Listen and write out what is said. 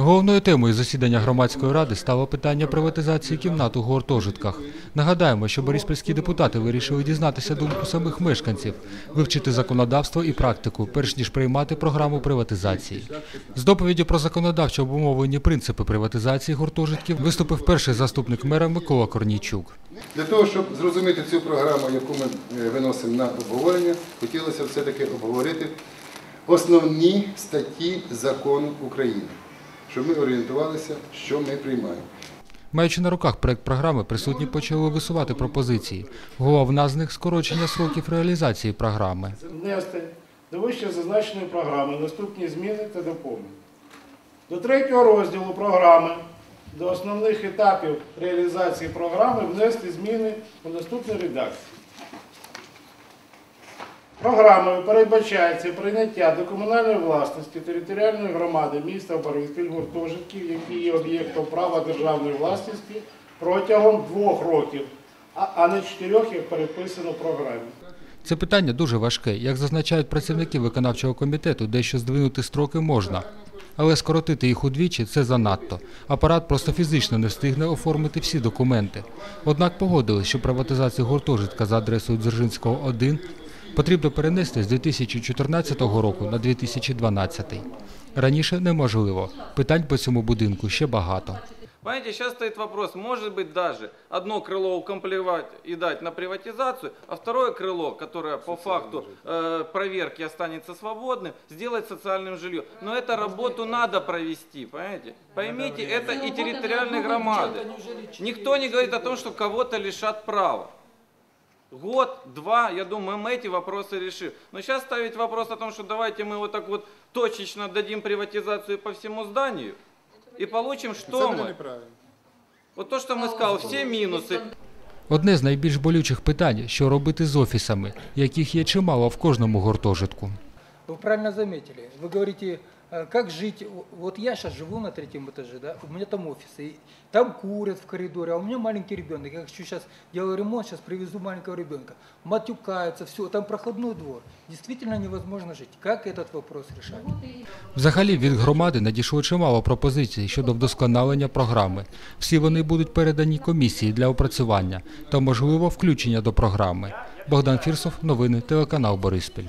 Головною темою засідання громадської ради стало питання приватизації кімнат у гуртожитках. Нагадаємо, що бориспільські депутати вирішили дізнатися думку самих мешканців, вивчити законодавство і практику, перш ніж приймати програму приватизації. З доповіді про законодавчо обумовлені принципи приватизації гуртожитків виступив перший заступник мера Микола Корнійчук. Для того, щоб зрозуміти цю програму, яку ми е, виносимо на обговорення, хотілося все-таки обговорити основні статті закону України, щоб ми орієнтувалися, що ми приймаємо. Маючи на руках проект програми, присутні почали висувати пропозиції. Головна з них скорочення сроків реалізації програми. внести до вище зазначеної програми наступні зміни та доповнення. До третього розділу програми до основних етапів реалізації програми внести зміни у наступній редакції. Програмою передбачається прийняття до комунальної власності територіальної громади міста Бориспіль гуртожитків, які є об'єктом права державної власності протягом двох років, а- не чотирьох, як переписано в програмі. Це питання дуже важке. Як зазначають працівники виконавчого комітету, дещо здвинути строки можна. Але скоротити їх удвічі це занадто. Апарат просто фізично не встигне оформити всі документи. Однак погодили, що приватизацію гуртожитка за адресою Дзержинського 1 потрібно перенести з 2014 року на 2012. Раніше неможливо. Питань по цьому будинку ще багато. Понимаете, сейчас стоит вопрос, может быть даже одно крыло укомплектовать и дать на приватизацию, а второе крыло, которое по факту э, проверки останется свободным, сделать социальным жильем. Но эту работу надо провести, понимаете? Поймите, это и территориальные громады. Никто не говорит о том, что кого-то лишат права. Год, два, я думаю, мы эти вопросы решим. Но сейчас ставить вопрос о том, что давайте мы вот так вот точечно дадим приватизацию по всему зданию и получим, что мы. Вот то, что мы сказали, все минусы. Одне з найбільш болючих питань, що робити з офісами, яких є чимало в кожному гуртожитку. Вы правильно заметили. Вы говорите, э, как жить. Вот я сейчас живу на третьем этаже, да, у меня там офис, и там курят в коридоре, а у меня маленький ребенок. Я хочу сейчас делаю ремонт, сейчас привезу маленького ребенка. Матюкаются, все, там проходной двор. Действительно невозможно жить. Как этот вопрос решать? Взагалі від громади надійшло чимало пропозицій щодо вдосконалення програми. Всі вони будуть передані комісії для опрацювання та можливо включення до програми. Богдан Фірсов, новини, телеканал Бориспіль.